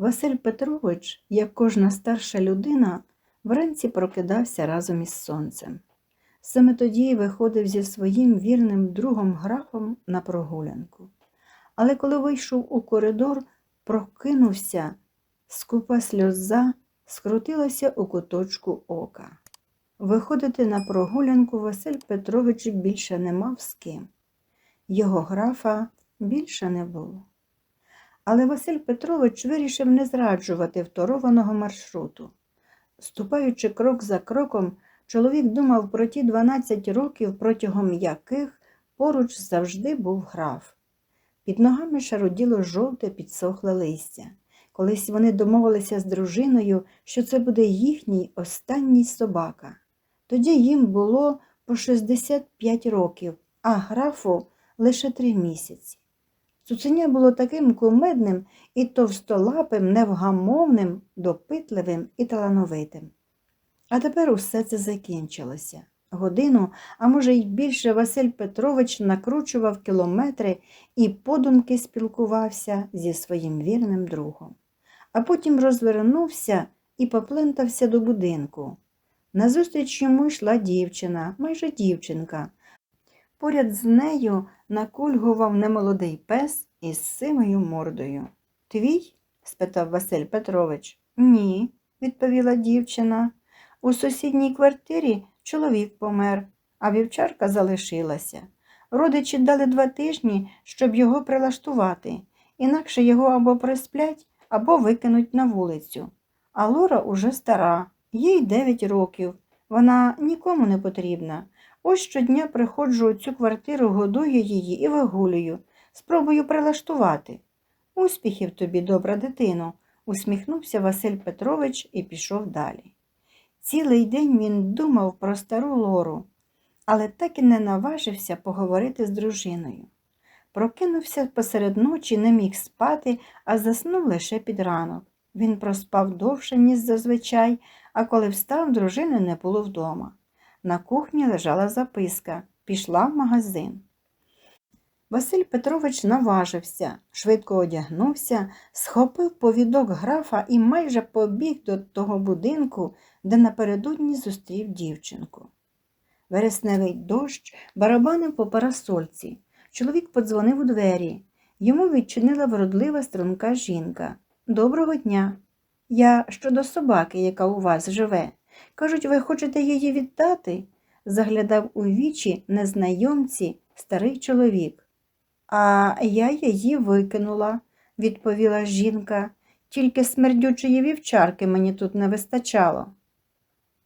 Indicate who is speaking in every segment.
Speaker 1: Василь Петрович, як кожна старша людина, вранці прокидався разом із сонцем. Саме тоді виходив зі своїм вірним другом графом на прогулянку. Але коли вийшов у коридор, прокинувся, скупа сльоза скрутилася у куточку ока. Виходити на прогулянку Василь Петрович більше не мав з ким. Його графа більше не було. Але Василь Петрович вирішив не зраджувати второваного маршруту. Ступаючи крок за кроком, чоловік думав про ті 12 років, протягом яких поруч завжди був граф. Під ногами шаруділо жовте підсохле листя. Колись вони домовилися з дружиною, що це буде їхній останній собака. Тоді їм було по 65 років, а графу лише три місяці. Цуценя було таким кумедним і товстолапим, невгамовним, допитливим і талановитим. А тепер усе це закінчилося. Годину, а може й більше, Василь Петрович накручував кілометри і подумки спілкувався зі своїм вірним другом. А потім розвернувся і поплентався до будинку. Назустріч йому йшла дівчина, майже дівчинка. Поряд з нею накульгував немолодий пес із симою мордою. Твій? спитав Василь Петрович. Ні, відповіла дівчина. У сусідній квартирі чоловік помер, а вівчарка залишилася. Родичі дали два тижні, щоб його прилаштувати, інакше його або присплять, або викинуть на вулицю. А Лора уже стара, їй дев'ять років. Вона нікому не потрібна. Ось щодня приходжу у цю квартиру, годую її і вигулюю, спробую прилаштувати. Успіхів тобі, добра дитино, усміхнувся Василь Петрович і пішов далі. Цілий день він думав про стару Лору, але так і не наважився поговорити з дружиною. Прокинувся посеред ночі, не міг спати, а заснув лише під ранок. Він проспав довше, ніж зазвичай, а коли встав, дружини не було вдома. На кухні лежала записка пішла в магазин. Василь Петрович наважився, швидко одягнувся, схопив повідок графа і майже побіг до того будинку, де напередодні зустрів дівчинку. Вересневий дощ барабанив по парасольці. Чоловік подзвонив у двері. Йому відчинила вродлива струнка жінка. Доброго дня. Я щодо собаки, яка у вас живе. Кажуть, ви хочете її віддати? заглядав у вічі незнайомці старий чоловік. А я її викинула, відповіла жінка, тільки смердючої вівчарки мені тут не вистачало.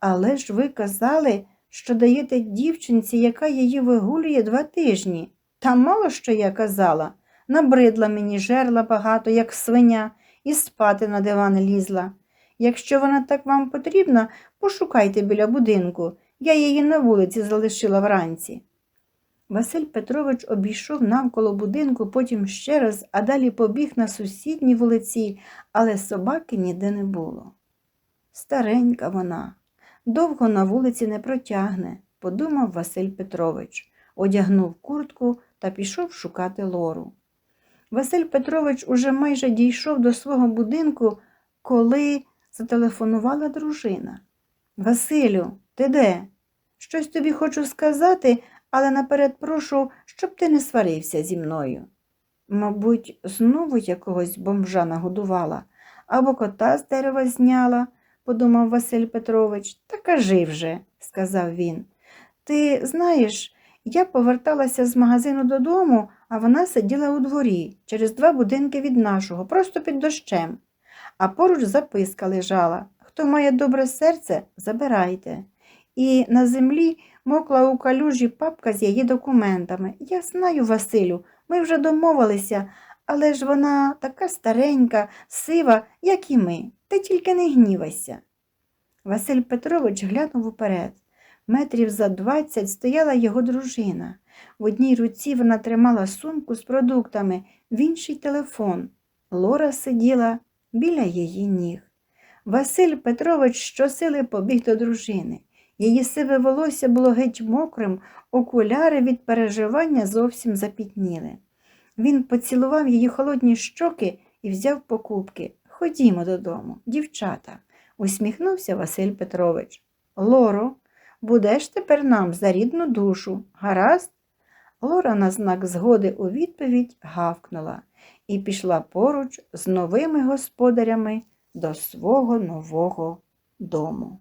Speaker 1: Але ж ви казали, що даєте дівчинці, яка її вигулює два тижні. Та мало що я казала, набридла мені жерла багато, як свиня, і спати на диван лізла. Якщо вона так вам потрібна, пошукайте біля будинку. Я її на вулиці залишила вранці. Василь Петрович обійшов навколо будинку, потім ще раз, а далі побіг на сусідній вулиці, але собаки ніде не було. Старенька вона, довго на вулиці не протягне, подумав Василь Петрович, одягнув куртку та пішов шукати лору. Василь Петрович уже майже дійшов до свого будинку, коли зателефонувала дружина. Василю, ти де? Щось тобі хочу сказати, але наперед прошу, щоб ти не сварився зі мною. Мабуть, знову якогось бомжа нагодувала або кота з дерева зняла, подумав Василь Петрович. Та кажи вже, сказав він. Ти знаєш, я поверталася з магазину додому, а вона сиділа у дворі через два будинки від нашого, просто під дощем. А поруч записка лежала Хто має добре серце, забирайте. І на землі мокла у калюжі папка з її документами. Я знаю, Василю, ми вже домовилися, Але ж вона така старенька, сива, як і ми. Ти тільки не гнівайся. Василь Петрович глянув уперед. Метрів за двадцять стояла його дружина. В одній руці вона тримала сумку з продуктами, в іншій телефон. Лора сиділа біля її ніг. Василь Петрович щосили побіг до дружини. Її сиве волосся було геть мокрим, окуляри від переживання зовсім запітніли. Він поцілував її холодні щоки і взяв покупки. Ходімо додому, дівчата, усміхнувся Василь Петрович. Лоро, будеш тепер нам за рідну душу, гаразд? Лора на знак згоди у відповідь гавкнула і пішла поруч з новими господарями до свого нового дому.